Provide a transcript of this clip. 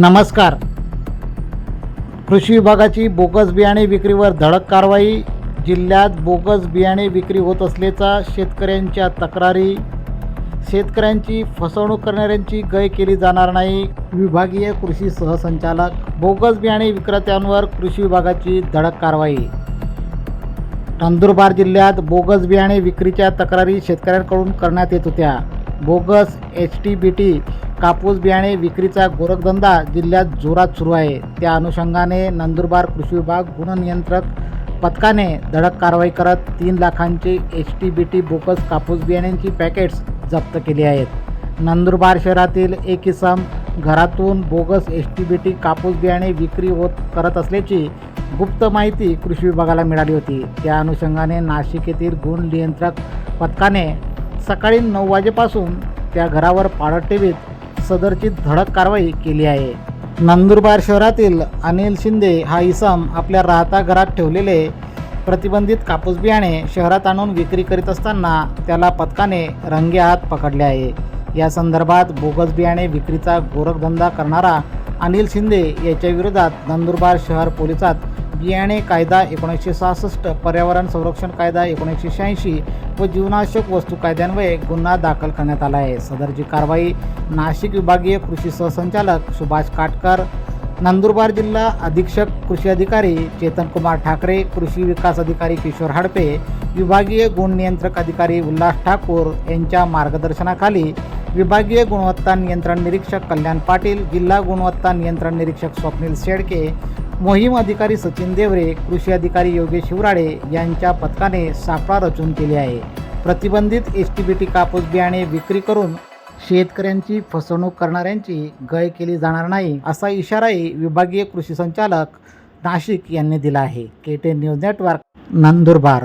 नमस्कार. कृषी विभागाची बोगस बियाणे विक्रीवर धडक कारवाई. जिल्ह्यात बोगस बियाणे विक्री होत असल्याचा शेतकऱ्यांच्या तक्रारी. शेतकऱ्यांची फसवणूक करणाऱ्यांची गय केली जाणार नाही. विभागीय कृषी सहसंचालक बोगस बियाणे विक्रेत्यांवर कृषी विभागाची धडक कारवाई. नंदुरबार जिल्ह्यात बोगस बियाणे विक्रीच्या तक्रारी शेतकऱ्यांकडून करण्यात येत होत्या. Bogus H T B T कापूस बियाणे विक्रीचा गोरखधंदा जिल्ह्यात जोरात सुरू आहे. त्या अनुषंगाने नंदुरबार कृषी विभाग गुणनियंत्रक पथकाने धडक कारवाई करत तीन लाखांची H T B T bogus कापूस बियाण्यांची पॅकेट्स जप्त केली आहेत. नंदुरबार शहरातील एक इसम घरातून bogus H T B T कापूस बियाणे विक्री होत करत असल्याची गुप्त माहिती कृषी विभागाला मिळाली होती. त्या अनुषंगाने नाशिक येथील गुण नियंत्रक पथकाने सकाळी नऊ वाजेपासून त्या घरावर पाळत ठेवीत सदरची धडक कारवाई केली आहे. नंदुरबार शहरातील अनिल शिंदे हा इसम आपल्या राहता घरात ठेवलेले प्रतिबंधित कापूस बियाणे शहरात आणून विक्री करीत असताना त्याला पथकाने रंगेहात पकडले आहे. या संदर्भात बोगस बियाणे विक्रीचा गोरखधंदा करणारा अनिल शिंदे याच्याविरोधात नंदुरबार शहर पोलिसात बियाणे कायदा एकोणीसशे सहासष्ट पर्यावरण संरक्षण कायदा एकोणीसशे शहाऐंशी व जीवनावश्यक वस्तू कायद्यान्वये गुन्हा दाखल करण्यात आला आहे. सदरची कारवाई नाशिक विभागीय कृषी सहसंचालक सुभाष काटकर नंदुरबार जिल्हा अधीक्षक कृषी अधिकारी चेतनकुमार ठाकरे कृषी विकास अधिकारी किशोर हाडपे विभागीय गुण नियंत्रक अधिकारी उल्हास ठाकूर यांच्या मार्गदर्शनाखाली विभागीय गुणवत्ता नियंत्रण निरीक्षक कल्याण पाटील जिल्हा गुणवत्ता नियंत्रण निरीक्षक स्वप्नील शेडके मोहीम अधिकारी सचिन देवरे कृषी अधिकारी योगेश शिवराळे यांच्या पथकाने सापळा रचून केली आहे. प्रतिबंधित एस टी बी टी कापूस बियाणे विक्री करून शेतकऱ्यांची फसवणूक करणाऱ्यांची गय केली जाणार नाही असा इशाराही विभागीय कृषी संचालक नाशिक यांनी दिला आहे. के टे न्यूज नेटवर्क नंदुरबार.